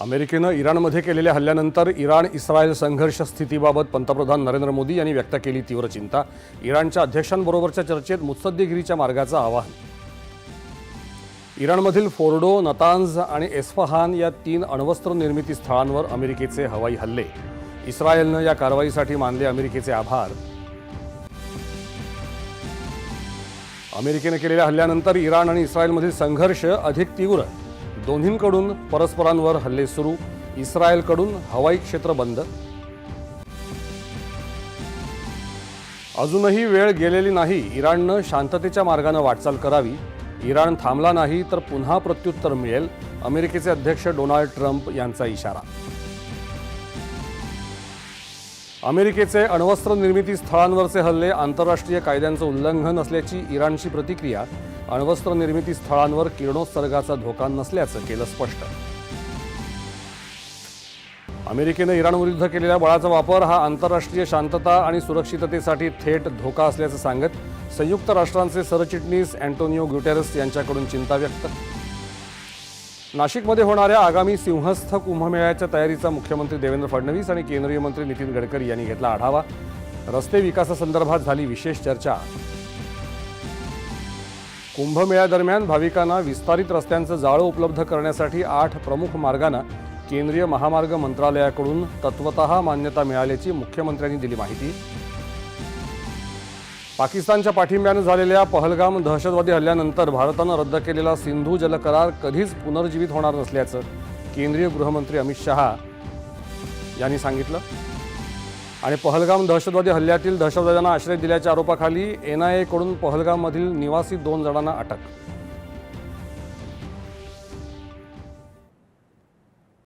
अमेरिकेनं इराणमध्ये केलेल्या हल्ल्यानंतर इराण इस्रायल संघर्ष स्थितीबाबत पंतप्रधान नरेंद्र मोदी यांनी व्यक्त केली तीव्र चिंता. इराणच्या अध्यक्षांबरोबरच्या चर्चेत मुत्सद्देगिरीच्या मार्गाचं आवाहन. इराणमधील फोर्डो नतांज आणि एस्फहान या तीन अण्वस्त्र निर्मिती स्थळांवर अमेरिकेचे हवाई हल्ले. इस्रायलनं या कारवाईसाठी मानले अमेरिकेचे आभार. अमेरिकेनं केलेल्या हल्ल्यानंतर इराण आणि इस्रायलमधील संघर्ष अधिक तीव्र. दोन्हींकडून परस्परांवर हल्ले सुरू इस्रायलकडून हवाई क्षेत्र बंद. अजूनही वेळ गेलेली नाही इराणनं शांततेच्या मार्गानं वाटचाल करावी. इराण थांबला नाही तर पुन्हा प्रत्युत्तर मिळेल अमेरिकेचे अध्यक्ष डोनाल्ड ट्रम्प यांचा इशारा. अमेरिकेचे अण्वस्त्र निर्मिती स्थळांवरचे हल्ले आंतरराष्ट्रीय कायद्यांचं उल्लंघन असल्याची इराणची प्रतिक्रिया अण्वस्त्र निर्मिती स्थळांवर किरणोत्सर्गाचा धोका नसल्याचं केलं स्पष्ट. अमेरिकेनं इराणविरुद्ध केलेल्या बळाचा वापर हा आंतरराष्ट्रीय शांतता आणि सुरक्षिततेसाठी थेट धोका असल्याचं सांगत संयुक्त राष्ट्रांचे सरचिटणीस अँटोनिओ ग्युटेरस यांच्याकडून चिंता व्यक्त. नाशिकमध्ये होणाऱ्या आगामी सिंहस्थ कुंभमेळ्याच्या तयारीचा मुख्यमंत्री देवेंद्र फडणवीस आणि केंद्रीय मंत्री नितीन गडकरी यांनी घेतला आढावा. रस्ते विकासासंदर्भात झाली विशेष चर्चा. कुंभमेळ्यादरम्यान भाविकांना विस्तारित रस्त्यांचं जाळं उपलब्ध करण्यासाठी आठ प्रमुख मार्गांना केंद्रीय महामार्ग मंत्रालयाकडून तत्वतः मान्यता मिळाल्याची मुख्यमंत्र्यांनी दिली माहिती. पाकिस्तानच्या पाठिंब्यानं झालेल्या पहलगाम दहशतवादी हल्ल्यानंतर भारतानं रद्द केलेला सिंधू जल करार कधीच पुनर्जीवित होणार नसल्याचं केंद्रीय गृहमंत्री अमित शहा यांनी सांगितलं. आणि पहलगाम दहशतवादी हल्ल्यातील दहशतवाद्यांना आश्रय दिल्याच्या आरोपाखाली एनआयएकडून पहलगाममधील निवासी दोन जणांना अटक.